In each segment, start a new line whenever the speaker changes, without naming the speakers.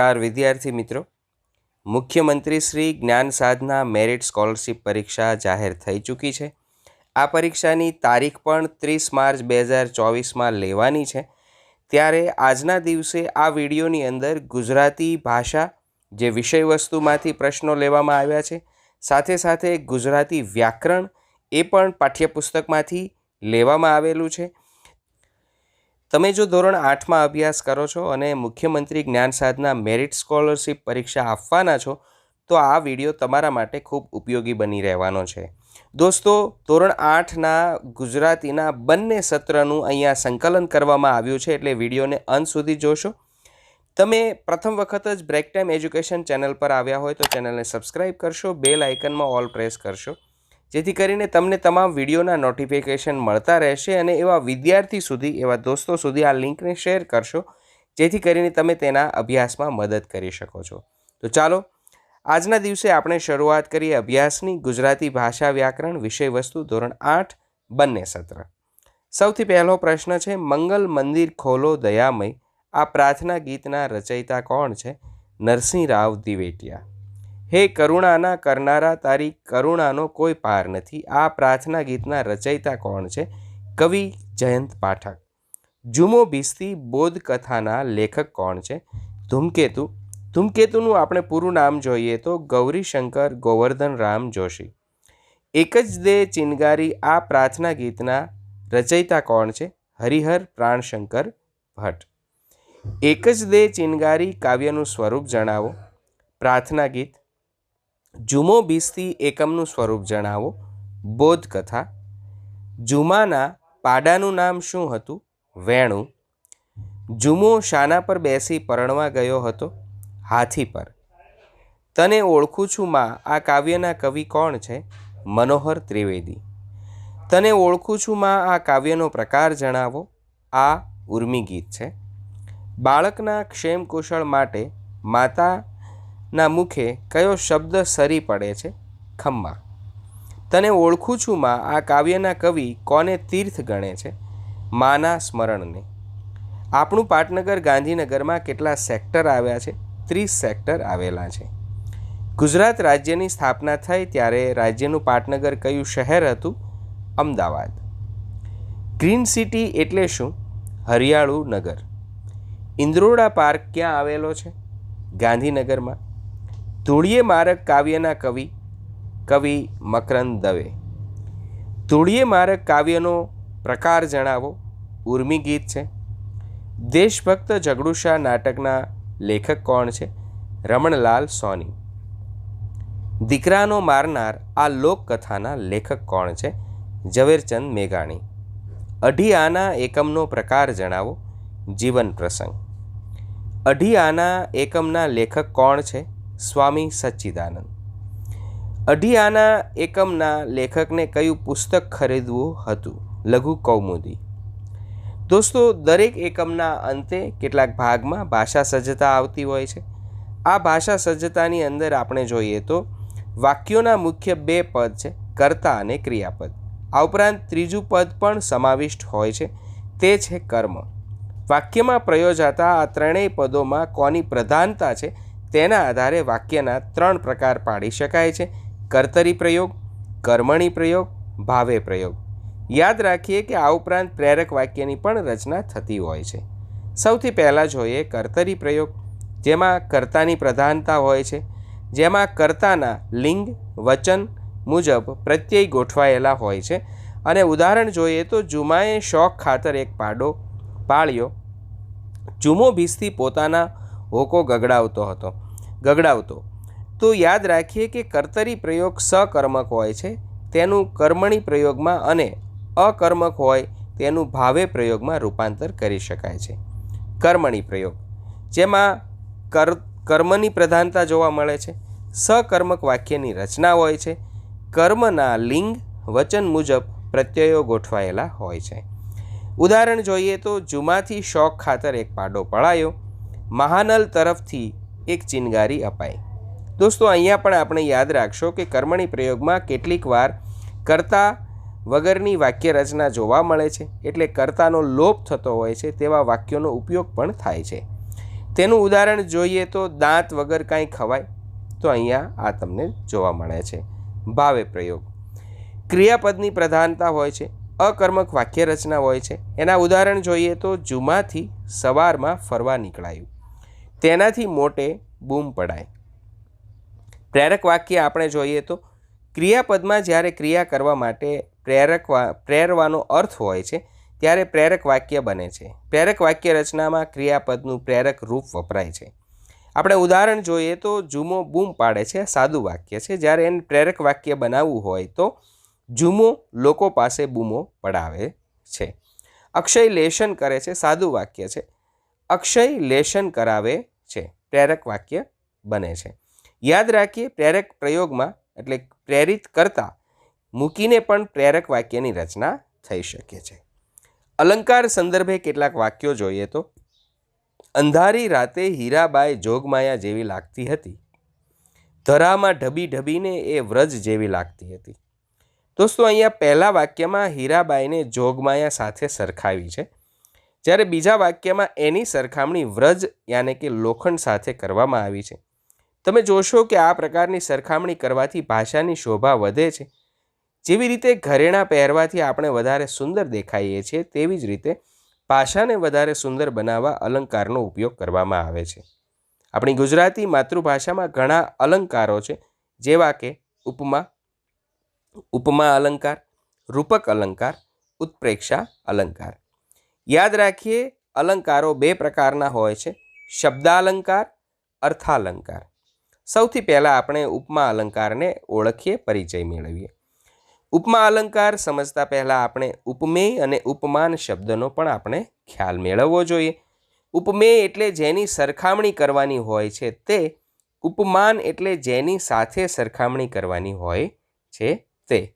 નમસ્કાર વિદ્યાર્થી મિત્રો. મુખ્યમંત્રી શ્રી જ્ઞાન સાધના મેરિટ સ્કોલરશિપ પરીક્ષા જાહેર થઈ ચૂકી છે. આ પરીક્ષાની તારીખ પણ ત્રીસ માર્ચ બે હજાર ચોવીસમાં લેવાની છે. ત્યારે આજના દિવસે આ વિડીયોની અંદર ગુજરાતી ભાષા જે વિષય વસ્તુમાંથી પ્રશ્નો લેવામાં આવ્યા છે, સાથે સાથે ગુજરાતી વ્યાકરણ એ પણ પાઠ્યપુસ્તકમાંથી લેવામાં આવેલું છે. તમે જો ધોરણ આઠમાં અભ્યાસ કરો છો અને મુખ્યમંત્રી જ્ઞાન સાધના મેરિટ સ્કોલરશિપ પરીક્ષા આપવાના છો, તો આ વીડિયો તમારા માટે ખૂબ ઉપયોગી બની રહેવાનો છે. દોસ્તો, ધોરણ આઠના ગુજરાતીના બંને સત્રનું અહીંયા સંકલન કરવામાં આવ્યું છે એટલે વિડીયોને અંત સુધી જોશો. તમે પ્રથમ વખત જ બ્રેક ટાઈમ એજ્યુકેશન ચેનલ પર આવ્યા હોય તો ચેનલને સબસ્ક્રાઈબ કરશો, બેલ આઇકનમાં ઓલ પ્રેસ કરશો. જેથી કરીને તમને તમામ વિડીયોના નોટિફિકેશન મળતા રહેશે અને એવા વિદ્યાર્થી સુધી, એવા દોસ્તો સુધી આ લિંકને શેર કરશો, જેથી કરીને તમે તેના અભ્યાસમાં મદદ કરી શકો છો. તો ચાલો, આજના દિવસે આપણે શરૂઆત કરીએ અભ્યાસની ગુજરાતી ભાષા વ્યાકરણ વિષય વસ્તુ ધોરણ આઠ, બંને સત્ર. સૌથી પહેલો પ્રશ્ન છે, મંગલ મંદિર ખોલો દયામય. આ પ્રાર્થના ગીતના રચયિતા કોણ છે? નરસિંહ રાવ દિવેટિયા. હે કરુણાના કરનારા, તારી કરુણાનો કોઈ પાર નથી. આ પ્રાર્થના ગીતના રચયિતા કોણ છે? કવિ જયંત પાઠક. જુમો ભીસ્તી બોધ કથાના લેખક કોણ છે? ધૂમકેતુ. ધૂમકેતુનું આપણે પૂરું નામ જોઈએ તો ગૌરીશંકર ગોવર્ધન રામ જોશી. એક જ દે ચિનગારી આ પ્રાર્થના ગીતના રચયિતા કોણ છે? હરિહર પ્રાણશંકર ભટ્ટ. એક જ દે ચિનગારી કાવ્યનું સ્વરૂપ જણાવો. પ્રાર્થના ગીત. જુમો બીસથી એકમનું સ્વરૂપ જણાવો. બોધકથા. જુમાના પાડાનું નામ શું હતું? વેણું. જુમો શાના પર બેસી પરણવા ગયો હતો? હાથી પર. તને ઓળખું છું માં, આ કાવ્યના કવિ કોણ છે? મનોહર ત્રિવેદી. તને ઓળખું છું માં, આ કાવ્યનો પ્રકાર જણાવો. આ ઉર્મી ગીત છે. બાળકના ક્ષેમ કુશળ માટે માતા ના મુખે કયો શબ્દ સરી પડે છે? ખમ્મા તને ઓળખું છું માં, આ કાવ્યના કવિ કોને તીર્થ ગણે છે? માના સ્મરણને. આપણું પાટનગર ગાંધીનગરમાં કેટલા સેક્ટર આવ્યા છે? ત્રીસ સેક્ટર આવેલા છે. ગુજરાત રાજ્યની સ્થાપના થઈ ત્યારે રાજ્યનું પાટનગર કયું શહેર હતું? અમદાવાદ. ગ્રીન સિટી એટલે શું? હરિયાળું નગર. ઇન્દ્રોડા પાર્ક ક્યાં આવેલો છે? ગાંધીનગરમાં. ધૂળીએ મારક કાવ્યના કવિ કવિ મકરંદ દવે. ધૂળીએ મારક કાવ્યનો પ્રકાર જણાવો, ઉર્મી ગીત છે. દેશભક્ત જગડુશા નાટકના લેખક કોણ છે? રમણલાલ સોની. દીકરાનો મારનાર આ લોકકથાના લેખક કોણ છે? ઝવેરચંદ મેઘાણી. અઢી આના એકમનો પ્રકાર જણાવો, જીવન પ્રસંગ. અઢી આના એકમના લેખક કોણ છે? સ્વામી સચ્ચિદાનંદ. અઢી એકમના લેખકને કયું પુસ્તક ખરીદવું હતું? લઘુ કૌમુદી. દોસ્તો, દરેક એકમના અંતે કેટલાક ભાગમાં ભાષા સજ્જતા આવતી હોય છે. આ ભાષા સજ્જતાની અંદર આપણે જોઈએ તો, વાક્યોના મુખ્ય બે પદ છે, કર્તા અને ક્રિયાપદ. આ ઉપરાંત ત્રીજું પદ પણ સમાવિષ્ટ હોય છે, તે છે કર્મ. વાક્યમાં પ્રયોજાતા આ ત્રણેય પદોમાં કોની પ્રધાનતા છે તેના આધારે વાક્યના ત્રણ પ્રકાર પાડી શકાય છે. કર્તરી પ્રયોગ, કર્મણી પ્રયોગ, ભાવે પ્રયોગ. યાદ રાખીએ કે આ ઉપરાંત પ્રેરક વાક્યની પણ રચના થતી હોય છે. સૌથી પહેલાં જોઈએ કર્તરી પ્રયોગ, જેમાં કર્તાની પ્રધાનતા હોય છે. જેમાં કર્તાના લિંગ, વચન મુજબ પ્રત્યય ગોઠવાયેલા હોય છે. અને ઉદાહરણ જોઈએ તો જુમાએ શોખ ખાતર એક પાડો, પાળ્યો. જુમો ભીસથી પોતાના હોકો ગગડાવતો હતો. ગગડાવતો. તો યાદ રાખીએ કે કર્તરી પ્રયોગ સકર્મક હોય છે, તેનું કર્મણી પ્રયોગમાં અને અકર્મક હોય તેનું ભાવે પ્રયોગમાં રૂપાંતર કરી શકાય છે. કર્મણી પ્રયોગ. જેમાં કર, કર્મની પ્રધાનતા જોવા મળે છે, સકર્મક વાક્યની રચના હોય છે, કર્મના લિંગ, વચન મુજબ પ્રત્યયો ગોઠવાયેલા હોય છે. ઉદાહરણ જોઈએ તો જુમાથી શોખ ખાતર એક પાડો પડાયો. મહાનલ તરફથી એક ચિનગારી અપાઈ. દોસ્તો, અહીંયા પણ આપણે યાદ રાખશો કે કર્મણી પ્રયોગમાં કેટલીક વાર કર્તા વગરની વાક્ય રચના જોવા મળે છે, એટલે કર્તાનો લોપ થતો હોય છે તેવા વાક્યોનો ઉપયોગ પણ થાય છે. તેનું ઉદાહરણ જોઈએ તો દાંત વગર કાંઈ ખવાય, તો અહીંયા આ તમને જોવા મળે છે. ભાવે પ્રયોગ. ક્રિયાપદની પ્રધાનતા હોય છે, અકર્મક વાક્ય રચના હોય છે. એના ઉદાહરણ જોઈએ તો જુમાથી સવારમાં ફરવા નીકળાયું. તેનાથી મોટે બૂમ પડાય. પ્રેરક વાક્ય આપણે જોઈએ તો, ક્રિયાપદમાં જ્યારે ક્રિયા કરવા માટે પ્રેરક પ્રેરવાનો અર્થ હોય છે, ત્યારે પ્રેરક વાક્ય બને છે. પ્રેરક વાક્ય રચનામાં ક્રિયાપદનું પ્રેરક રૂપ વપરાય છે. આપણે ઉદાહરણ જોઈએ તો, જુમો બૂમ પાડે છે સાદું વાક્ય છે. જ્યારે એને પ્રેરક વાક્ય બનાવવું હોય તો, જુમો લોકો પાસે બૂમો પડાવે છે. અક્ષય લેશન કરે છે, સાદું વાક્ય છે. અક્ષય લેશન કરાવે છે. પ્રેરક વાક્ય બને છે. યાદ રાખીએ, પ્રેરક પ્રયોગમાં એટલે પ્રેરિત કરતાં મૂકીને પણ પ્રેરક વાક્યની રચના થઈ શકે છે. અલંકાર સંદર્ભે કેટલાક વાક્યો જોઈએ તો, અંધારી રાતે હીરાબાઈ જોગમાયા જેવી લાગતી હતી. ધરામાં ઢબી ઢબીને એ વ્રજ જેવી લાગતી હતી. દોસ્તો, અહીંયા પહેલા વાક્યમાં હીરાબાઈને જોગમાયા સાથે સરખાવી છે. જ્યારે બીજા વાક્યમાં એની સરખામણી વ્રજ યાને કે લોખંડ સાથે કરવામાં આવી છે. તમે જોશો કે આ પ્રકારની સરખામણી કરવાથી ભાષાની શોભા વધે છે. જેવી રીતે ઘરેણાં પહેરવાથી આપણે વધારે સુંદર દેખાઈએ છીએ, તેવી જ રીતે ભાષાને વધારે સુંદર બનાવવા અલંકારનો ઉપયોગ કરવામાં આવે છે. આપણી ગુજરાતી માતૃભાષામાં ઘણા અલંકારો છે, જેવા કે ઉપમા ઉપમા અલંકાર, રૂપક અલંકાર, ઉત્પ્રેક્ષા અલંકાર. યાદ રાખીએ, અલંકારો બે પ્રકારના હોય છે, શબ્દાલંકાર, અર્થાલંકાર. સૌથી પહેલાં આપણે ઉપમા અલંકારને ઓળખીએ, પરિચય મેળવીએ. ઉપમા અલંકાર સમજતા પહેલાં આપણે ઉપમેય અને ઉપમાન શબ્દનો પણ આપણે ખ્યાલ મેળવવો જોઈએ. ઉપમેય એટલે જેની સરખામણી કરવાની હોય છે તે, ઉપમાન એટલે જેની સાથે સરખામણી કરવાની હોય છે તે.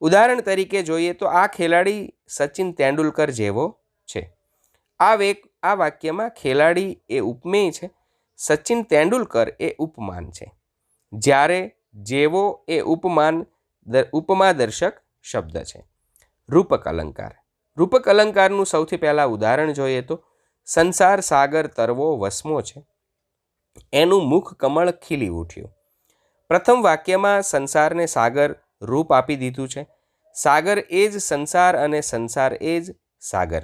ઉદાહરણ તરીકે જોઈએ તો આ ખેલાડી સચિન તેંડુલકર જેવો છે. આ વેક, આ વાક્યમાં ખેલાડી એ ઉપમેય છે. સચિન તેંડુલકર એ ઉપમાન છે. જ્યારે જેવો એ ઉપમાન ઉપમા દર્શક શબ્દ છે. રૂપક અલંકાર. રૂપક અલંકારનું સૌથી પહેલાં ઉદાહરણ જોઈએ તો, સંસાર સાગર તરવો વસમો છે. એનું મુખ કમળ ખીલી ઉઠ્યું. પ્રથમ વાક્યમાં સંસારને સાગર રૂપ આપી દીધું છે. સાગર એ જ સંસાર અને સંસાર એ જ સાગર.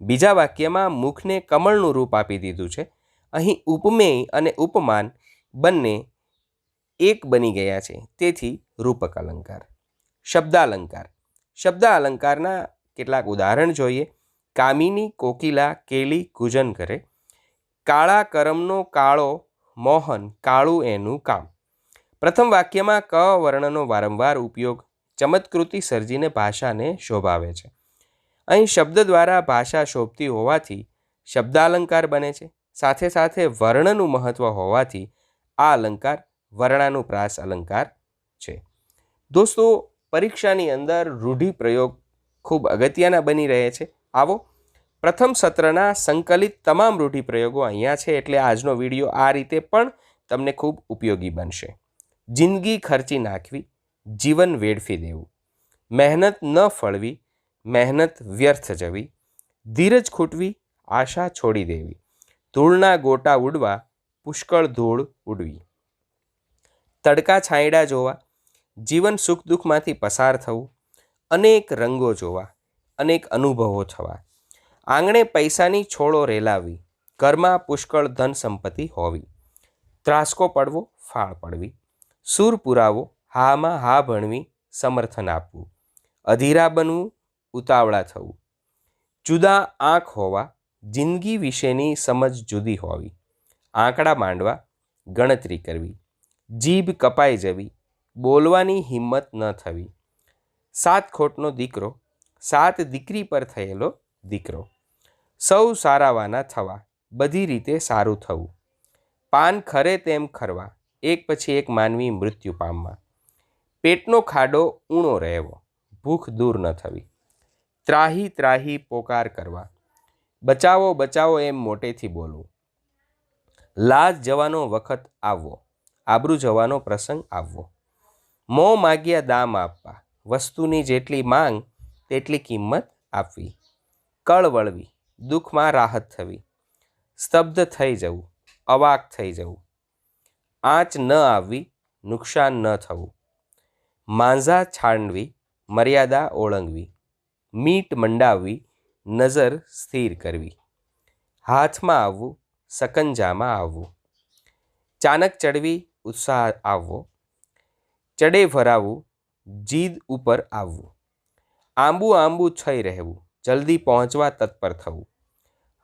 બીજા વાક્યમાં મુખને કમળનું રૂપ આપી દીધું છે. અહીં ઉપમેય અને ઉપમાન બંને એક બની ગયા છે. તેથી રૂપક અલંકાર, શબ્દાલંકાર. શબ્દ અલંકારના કેટલાક ઉદાહરણ જોઈએ. કામિની કોકિલા કેલી કૂજન કરે, કાળા કરમનો કાળો મોહન કાળું એનું કામ. પ્રથમ વાક્યમાં ક વર્ણનો વારંવાર ઉપયોગ ચમત્કૃતિ સર્જીને ભાષાને શોભાવે છે. અહીં શબ્દ દ્વારા ભાષા શોભતી હોવાથી શબ્દાલંકાર બને છે. સાથે સાથે વર્ણનું મહત્ત્વ હોવાથી આ અલંકાર વર્ણાનુપ્રાસ અલંકાર છે. દોસ્તો, પરીક્ષાની અંદર રૂઢિપ્રયોગ ખૂબ અગત્યના બની રહે છે. આવો, પ્રથમ સત્રના સંકલિત તમામ રૂઢિપ્રયોગો અહીંયા છે એટલે આજનો વીડિયો આ રીતે પણ તમને ખૂબ ઉપયોગી બનશે. જિંદગી ખર્ચી નાખવી, જીવન વેડફી દેવું, મહેનત ન ફળવી મહેનત વ્યર્થ જવી, ધીરજ ખૂટવી, આશા છોડી દેવી. ધૂળના ગોટા ઉડવા, પુષ્કળ ધૂળ ઉડવી. તડકા છાંયડા જોવા, જીવન સુખ દુઃખમાંથી પસાર થવું, અનેક રંગો જોવા, અનેક અનુભવો થવા. આંગણે પૈસાની છોડો રેલાવી, ઘરમાં પુષ્કળ ધન સંપત્તિ હોવી. ત્રાસકો પડવો, ફાળ પડવી. સૂર પુરાવો, હામાં હા ભણવી, સમર્થન આપવું. અધીરા બનવું ઉતાવળા થવું. જુદા આંખ હોવા, જિંદગી વિશેની સમજ જુદી હોવી. આંકડા માંડવા, ગણતરી કરવી. જીભ કપાઈ જવી, બોલવાની હિંમત ન થવી. સાત ખોટનો દીકરો, સાત દીકરી પર થયેલો દીકરો. સૌ સારાવાના થવા, બધી રીતે સારું થવું. પાન ખરે તેમ ખરવા, એક પછી એક માનવી મૃત્યુ પામવા. પેટનો ખાડો ઊણો રહેવો, ભૂખ દૂર ન થવી. ત્રાહી ત્રાહી પોકાર કરવા. બચાવો બચાવો એમ મોટેથી બોલવું. લાજ જવાનો વખત આવવો. આબરૂ જવાનો પ્રસંગ આવવો. મોં માગ્યા દામ આપવા. વસ્તુની જેટલી માંગ, તેટલી કિંમત આપવી. કળ વળવી. દુઃખમાં રાહત થવી. સ્તબ્ધ થઈ જવું. અવાક થઈ જવું. આંચ ન આવવી, નુકસાન ન થવું. માંઝા છાંડવી મર્યાદા ઓળંગવી. મીટ મંડાવવી, નજર સ્થિર કરવી. હાથમાં આવવું, સકંજામાં આવવું. ચાનક ચડવી, ઉત્સાહ આવવો. ચડે ભરાવવું જીદ ઉપર આવવું. આંબુ આંબુ છઈ રહેવું, જલ્દી પહોંચવા તત્પર થવું.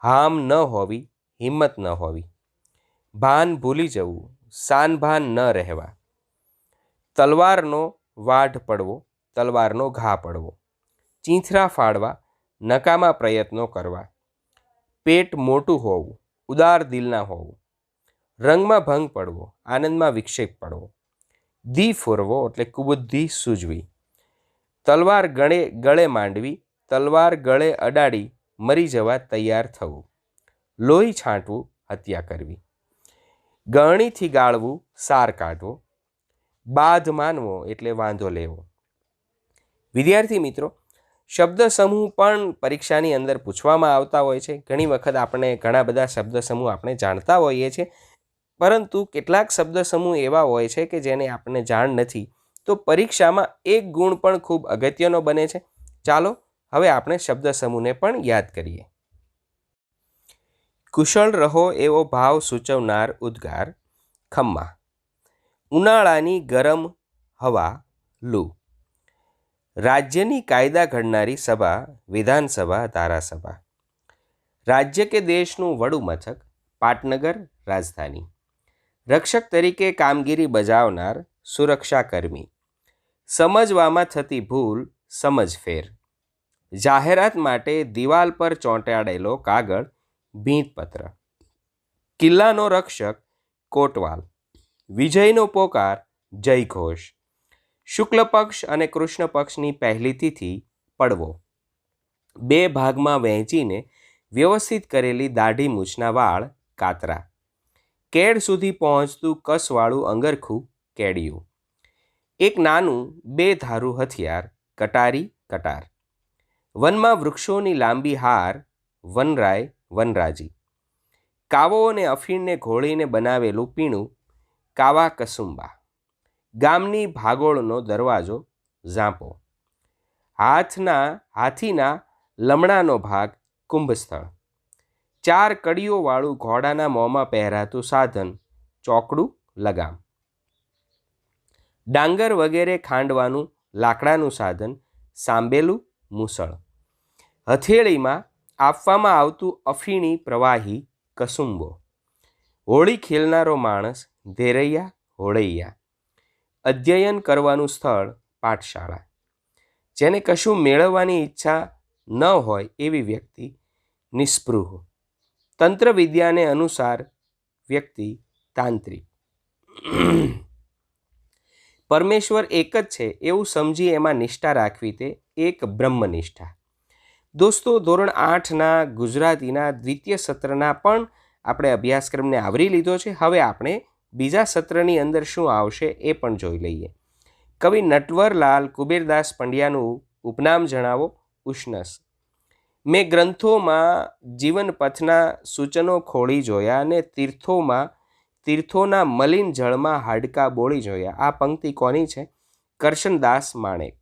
હામ ન હોવી, હિંમત ન હોવી. ભાન ભૂલી જવું, સાન ભાન ન રહેવા. તલવારનો વાઢ પડવો, તલવારનો ઘા પડવો. ચીંથરા ફાડવા, નકામા પ્રયત્નો કરવા. પેટ મોટું હોવું, ઉદાર દિલના હોવું. રંગમાં ભંગ પડવો, આનંદમાં વિક્ષેપ પડવો. ધી ફોરવો એટલે કુબુદ્ધિ સૂજવી. તલવાર ગળે ગળે માંડવી, તલવાર ગળે અડાડી મરી જવા તૈયાર થવું. લોહી છાંટવું, હત્યા કરવી. ગળણીથી ગાળવું, સાર કાઢવો. બાધ માનવો એટલે વાંધો લેવો. વિદ્યાર્થી મિત્રો શબ્દ સમૂહ પણ પરીક્ષાની અંદર પૂછવામાં આવતા હોય છે. ઘણી વખત આપણે ઘણા બધા શબ્દ સમૂહ આપણે જાણતા હોઈએ છીએ. પરંતુ કેટલાક શબ્દ સમૂહ એવા હોય છે કે જેને આપણને જાણ નથી. તો પરીક્ષામાં એક ગુણ પણ ખૂબ અગત્યનો બને છે. ચાલો, હવે આપણે શબ્દ સમૂહને પણ યાદ કરીએ. કુશળ રહો એવો ભાવ સૂચવનાર ઉદ્ગાર, ખમ્મા. ઉનાળાની ગરમ હવા, લૂ. રાજ્યની કાયદા ઘડનારી સભા વિધાનસભા, ધારાસભા. રાજ્ય કે દેશનું વડું મથક પાટનગર રાજધાની. રક્ષક તરીકે કામગીરી બજાવનાર સુરક્ષાકર્મી. સમજવામાં થતી ભૂલ, સમજફેર. જાહેરાત માટે દિવાલ પર ચોંટાડેલો કાગળ, ભીંતપત્ર. કિલ્લાનો રક્ષક કોટવાલ. વિજયનો પોકાર, જયઘોષ. શુક્લ પક્ષ અને કૃષ્ણ પક્ષની પહેલી તિથિ પડવો. બે ભાગમાં વહેંચીને વ્યવસ્થિત કરેલી દાઢી મૂછના વાળ, કાતરા. કેડ સુધી પહોંચતું કસવાળું અંગરખું કેડિયું એક નાનું, બે ધારું હથિયાર, કટારી, કટાર. વનમાં વૃક્ષોની લાંબી હાર, વનરાય, વનરાજી. કાવો અને અફીણને ઘોળીને બનાવેલું પીણું, કાવા કસુંબા. ગામની ભાગોળનો દરવાજો ઝાંપો. હાથના, હાથીના લમણાનો ભાગ કુંભસ્થળ. ચાર કડીઓવાળું ઘોડાના મોંમાં પહેરાતું સાધન, ચોકડું, લગામ. ડાંગર વગેરે ખાંડવાનું લાકડાનું સાધન, સાંબેલું મૂસળ. હથેળીમાં આપવામાં આવતું અફીણી પ્રવાહી કસુંબો. હોળી ખેલનારો માણસ ધેરૈયા, હોળૈયા. અધ્યયન કરવાનું સ્થળ પાઠશાળા. જેને કશું મેળવવાની ઈચ્છા ન હોય એવી વ્યક્તિ નિસ્પૃહ. તંત્ર વિદ્યાને અનુસાર વ્યક્તિ તાંત્રિક. પરમેશ્વર એક જ છે એવું સમજી એમાં નિષ્ઠા રાખવી તે એક બ્રહ્મનિષ્ઠા. દોસ્તો, ધોરણ આઠના ગુજરાતીના દ્વિતીય સત્રના પણ આપણે અભ્યાસક્રમને આવરી લીધો છે. હવે આપણે બીજા સત્રની અંદર શું આવશે એ પણ જોઈ લઈએ. કવિ નટવરલાલ કુબેરદાસ પંડ્યાનું ઉપનામ જણાવો, ઉષ્ણસ. મેં ગ્રંથોમાં જીવનપથના સૂચનો ખોળી જોયા અને તીર્થોમાં, તીર્થોના મલિન જળમાં હાડકા બોળી જોયા. આ પંક્તિ કોની છે? કરશનદાસ માણેક.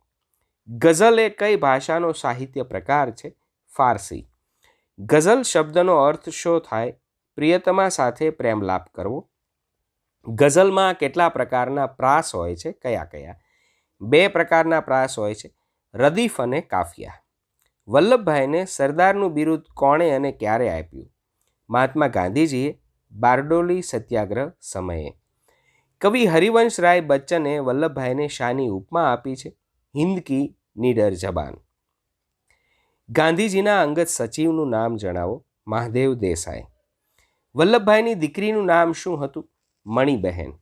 ગઝલ એ કઈ ભાષાનો સાહિત્ય પ્રકાર છે? ફારસી. ગઝલ શબ્દનો અર્થ શો થાય? પ્રિયતમા સાથે પ્રેમલાપ કરવો. ગઝલમાં કેટલા પ્રકારના પ્રાસ હોય છે? કયા કયા? બે પ્રકારના પ્રાસ હોય છે. રદીફ અને કાફિયા. વલ્લભભાઈને સરદારનું બિરુદ કોણે અને ક્યારે આપ્યું? મહાત્મા ગાંધીજીએ બારડોલી સત્યાગ્રહ સમયે. કવિ હરિવંશરાય બચ્ચને વલ્લભભાઈને શાની ઉપમા આપી છે. હિન્દ કી નીડર જબાન. ગાંધીજીના અંગત સચિવનું નામ જણાવો. મહાદેવ દેસાઈ. વલ્લભભાઈની દીકરીનું નામ શું હતું? મણિબહેન.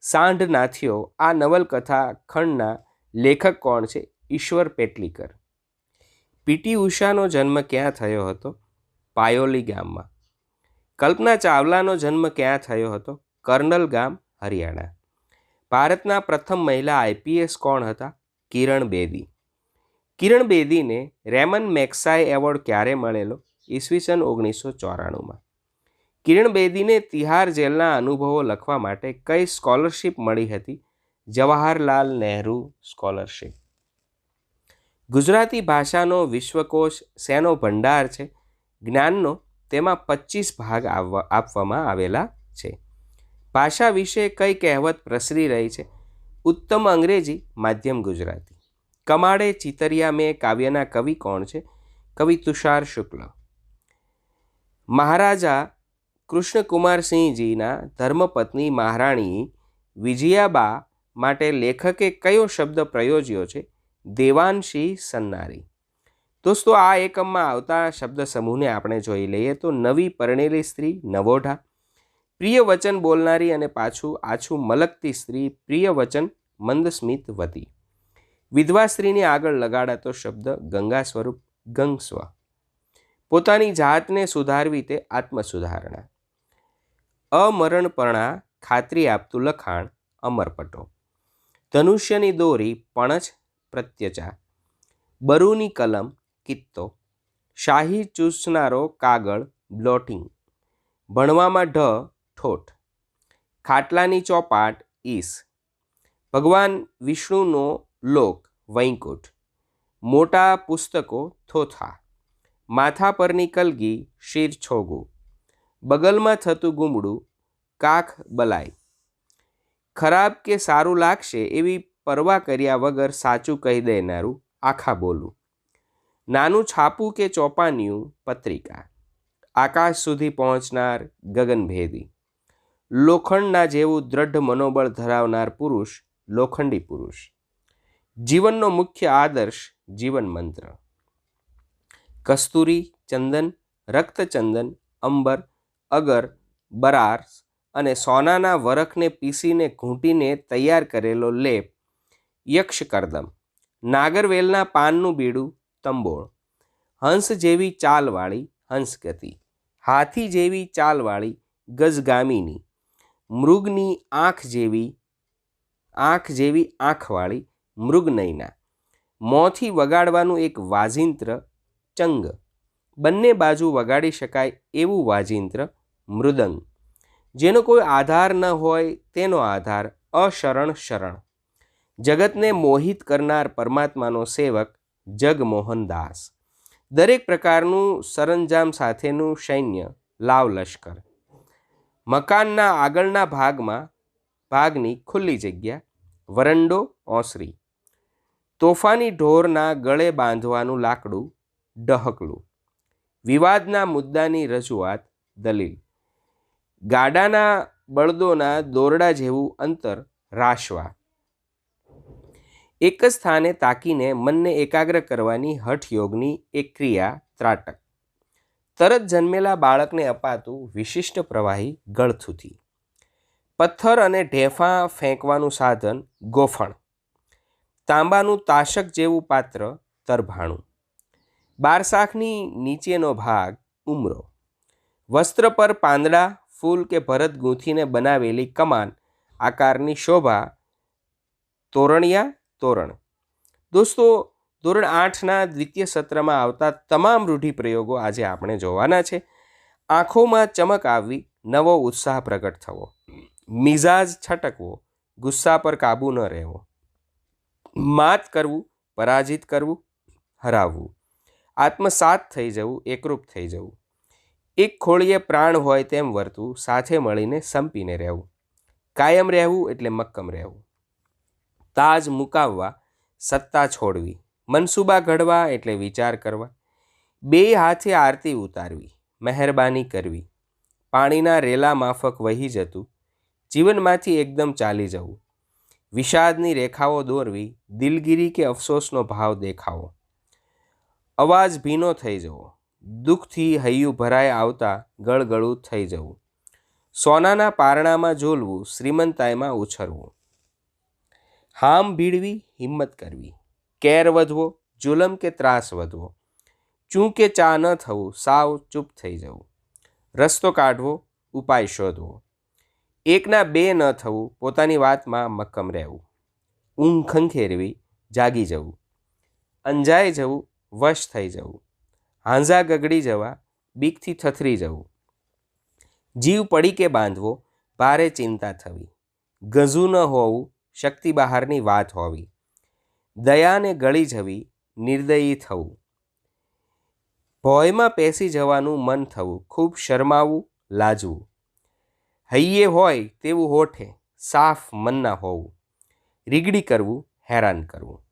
સાંઢ નાથિયો આ નવલકથા ખંડના લેખક કોણ છે? ઈશ્વર પેટલીકર. પીટી ઉષાનો જન્મ ક્યાં થયો હતો? પાયોલી ગામમાં. કલ્પના ચાવલાનો જન્મ ક્યાં થયો હતો? કર્નલ ગામ, હરિયાણા. ભારતના પ્રથમ મહિલા આઈપીએસ કોણ હતા? કિરણ બેદી. કિરણ બેદીને રેમન મેક્સાઈ એવોર્ડ ક્યારે મળેલો? ઈસવીસન ઓગણીસો ચોરાણુંમાં. કિરણ બેદીને તિહાર જેલના અનુભવો લખવા માટે કઈ સ્કોલરશિપ મળી હતી? જવાહરલાલ નહેરુ સ્કોલરશિપ. ગુજરાતી ભાષાનો વિશ્વકોશ શેનો ભંડાર છે? જ્ઞાનનો તેમાં પચીસ ભાગ આવવા, આપવામાં આવેલા છે. ભાષા વિશે કઈ કહેવત પ્રસરી રહી છે? ઉત્તમ અંગ્રેજી, માધ્યમ ગુજરાતી. કમાડે ચિતરિયા મેં કાવ્યના કવિ કોણ છે? કવિ તુષાર શુક્લ. મહારાજા કૃષ્ણકુમારસિંહજીના ધર્મપત્ની મહારાણી વિજયાબા માટે લેખકે કયો શબ્દ પ્રયોજ્યો છે? દેવાંશી સન્નારી. દોસ્તો, આ એકમમાં આવતા શબ્દ સમૂહને આપણે જોઈ લઈએ તો નવી પરણેલી સ્ત્રી નવોઢા, પ્રિય વચન બોલનારી અને પાછું આછું મલકતી સ્ત્રી પ્રિય વચન મંદસ્મિત વતી. વિધવા સ્ત્રીની આગળ લગાડાતો શબ્દ ગંગા સ્વરૂપ ગંગસ્વ. પોતાની જાતને સુધારવી તે આત્મસુધારણા. અમરણપણા ખાતરી આપતું લખાણ અમરપટો. ધનુષ્યની દોરી પણજ પ્રત્યચા. બરુની કલમ કિત્તો. શાહી ચૂસનારો કાગળ બ્લોટિંગ. ભણવામાં ઢ ઠોઠ. ખાટલાની ચોપાટ ઈસ. ભગવાન વિષ્ણુનો લોક વૈકુંઠ. મોટા પુસ્તકો થોથા. માથા પરની કલગી શિર છોગું બગલમાં થતું ગુમડું કાખ બલાય. ખરાબ કે સારું લાગશે એવી પરવા કર્યા વગર સાચું કહી દેનારું આખા બોલું. નાનું છાપું કે ચોપાનિયું પત્રિકા. આકાશ સુધી પહોંચનાર ગગનભેદી. લોખંડના જેવું દ્રઢ મનોબળ ધરાવનાર પુરુષ લોખંડી પુરુષ. જીવનનો મુખ્ય આદર્શ જીવન મંત્ર કસ્તુરી ચંદન, રક્તચંદન, અંબર અગર બરાર્સ અને સોનાના વરખને પીસીને ઘૂંટીને તૈયાર કરેલો લેપ યક્ષકર્દમ. નાગરવેલના પાનનું બીડું, તંબોળ. હંસ જેવી ચાલવાળી, હંસગતિ. હાથી જેવી ચાલવાળી, ગજગામીની. મૃગની આંખ જેવી આંખ જેવી આંખવાળી, મૃગનયના. મોંથી વગાડવાનું એક વાજિંત્ર, ચંગ. બંને બાજુ વગાડી શકાય એવું વાજિંત્ર મૃદંગ. જેનો કોઈ આધાર ન હોય, તેનો આધાર અશરણ શરણ. જગતને મોહિત કરનાર પરમાત્માનો સેવક જગમોહનદાસ દરેક પ્રકારનું સરંજામ સાથેનું સૈન્ય, લાવ લશ્કર. મકાનના આગળના ભાગમાં, ભાગની ખુલ્લી જગ્યા, વરંડો, ઓસરી. તોફાની ઢોરના ગળે બાંધવાનું લાકડું, ડહકલું. વિવાદના મુદ્દાની રજૂઆત દલીલ. ગાડાના બળદોના દોરડા જેવું અંતર રાશવા. એક જ સ્થાને તાકીને મનને એકાગ્ર કરવાની હઠયોગની એક ક્રિયા, ત્રાટક. તરત જન્મેલા બાળકને અપાતું વિશિષ્ટ પ્રવાહી ગળથુથી. પથ્થર અને ઢેફા ફેંકવાનું સાધન ગોફણ. તાંબાનું તાશક જેવું પાત્ર તરભાણું. બારસાખની નીચેનો ભાગ ઉમરો. વસ્ત્ર પર પાંદડા ફૂલ કે ભરત ગૂંથીને બનાવેલી કમાન, આકારની શોભા, તોરણિયા, તોરણ. દોસ્તો, ધોરણ આઠના દ્વિતીય સત્રમાં આવતા તમામ રૂઢિપ્રયોગો આજે આપણે જોવાના છે. આંખોમાં ચમક આવવી નવો ઉત્સાહ પ્રગટ થવો. મિજાજ છટકવો, ગુસ્સા પર કાબૂ ન રહેવો. માત કરવું, પરાજિત કરવું, હરાવવું. આત્મસાત થઈ જવું, એકરૂપ થઈ જવું. એક ખોળીએ પ્રાણ હોય તેમ વર્તવું સાથે મળીને સંપીને રહેવું. કાયમ રહેવું એટલે મક્કમ રહેવું. તાજ મુકાવવા, સત્તા છોડવી. મનસૂબા ઘડવા એટલે વિચાર કરવા. બે હાથે આરતી ઉતારવી, મહેરબાની કરવી. પાણીના રેલા માફક વહી જતું, જીવનમાંથી એકદમ ચાલી જવું. વિષાદની રેખાઓ દોરવી, દિલગીરી કે અફસોસનો ભાવ દેખાવો. અવાજ ભીનો થઈ જવો. દુઃખથી હૈયું ભરાઈ આવતા ગળગળું થઈ જવું. સોનાના પારણામાં ઝોલવું, શ્રીમંતાઈમાં ઉછરવું. હામ ભીડવી, હિંમત કરવી. કેર વધવો, જુલમ કે ત્રાસ વધવો. ચૂં કે ચા ન થવું, સાવ ચૂપ થઈ જવું. રસ્તો કાઢવો, ઉપાય શોધવો. એકના બે ન થવું, પોતાની વાતમાં મક્કમ રહેવું. ઊંઘ ખંખેરવી, જાગી જવું. અંજાઈ જવું, વશ થઈ જવું. હાંઝા ગગડી જવા, બીકથી થથરી જવું. જીવ પડી કે બાંધવો, ભારે ચિંતા થવી. ગઝું ન હોવું, શક્તિ બહારની વાત હોવી. દયાને ગળી જવી, નિર્દયી થવું. ભોયમાં પેસી જવાનું મન થવું, ખૂબ શરમાવું, લાજવું. હૈયે હોય તેવું હોઠે સાફ મનના હોવું. રીગડી કરવું, હેરાન કરવું.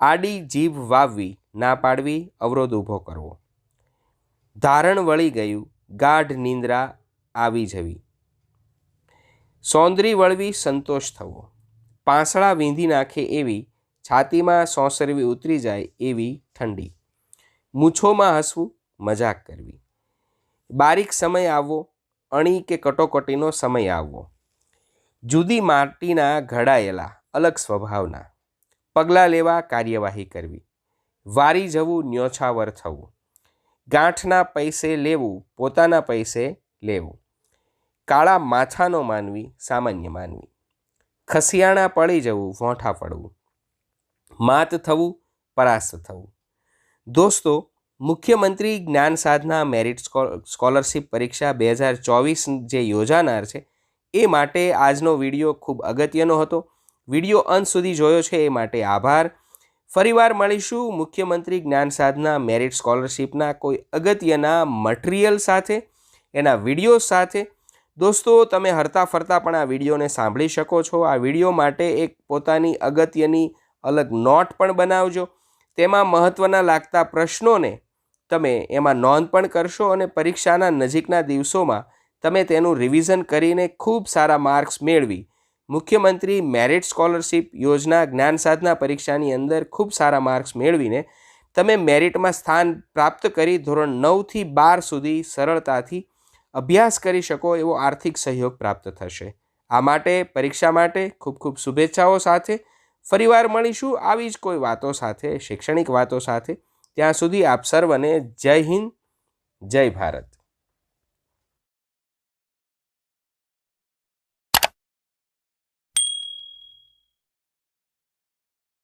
આડી જીભ વાવવી ના પાડવી, અવરોધ ઊભો કરવો. ધારણ વળી ગયું, ગાઢ નિંદ્રા આવી જવી. સૌંદરી વળવી સંતોષ થવો. પાંસળા વીંધી નાખે એવી, છાતીમાં સોંસરવી ઉતરી જાય એવી ઠંડી. મૂછોમાં હસવું, મજાક કરવી. બારીક સમય આવવો, અણી કે કટોકટીનો સમય આવવો. જુદી માટીના ઘડાયેલા, અલગ સ્વભાવના. પગલાં લેવા કાર્યવાહી કરવી. વારી જવું, ન્યોછાવર થવું. ગાંઠના પૈસે લેવું, પોતાના પૈસે લેવું. કાળા માથાનો માનવી, સામાન્ય માનવી. ખસિયાણા પડી જવું, વોંઠા પડવું. માત થવું, પરાસ્ત થવું. દોસ્તો, મુખ્યમંત્રી જ્ઞાન સાધના મેરિટ સ્કોલરશિપ પરીક્ષા બે હજાર ચોવીસ જે યોજાનાર છે, એ માટે આજનો વીડિયો ખૂબ અગત્યનો હતો. વીડિયો અંત સુધી જોયો છે એ માટે આભાર. ફરીવાર મળીશું. મુખ્યમંત્રી જ્ઞાન સાધના મેરિટ સ્કોલરશિપના કોઈ અગત્યના મટીરિયલ સાથે, એના વીડિયો સાથે. દોસ્તો, તમે હરતા ફરતા પણ આ વિડીયોને સાંભળી શકો છો. આ વીડિયો માટે એક પોતાની અગત્યની અલગ નોટ પણ બનાવજો. તેમાં મહત્ત્વના લાગતા પ્રશ્નોને તમે એમાં નોંધ પણ કરશો અને પરીક્ષાના નજીકના દિવસોમાં તમે તેનું રિવિઝન કરીને ખૂબ સારા માર્ક્સ મેળવી મુખ્યમંત્રી મેરિટ સ્કોલરશિપ યોજના જ્ઞાન સાધના પરીક્ષાની અંદર ખૂબ સારા માર્ક્સ મેળવીને તમે મેરિટમાં સ્થાન પ્રાપ્ત કરી ધોરણ નવથી બાર સુધી સરળતાથી અભ્યાસ કરી શકો એવો આર્થિક સહયોગ પ્રાપ્ત થશે. આ માટે, પરીક્ષા માટે ખૂબ ખૂબ શુભેચ્છાઓ સાથે. ફરીવાર મળીશું આવી જ કોઈ વાતો સાથે, શૈક્ષણિક વાતો સાથે. ત્યાં સુધી આપ સર્વને જય હિન્દ, જય ભારત.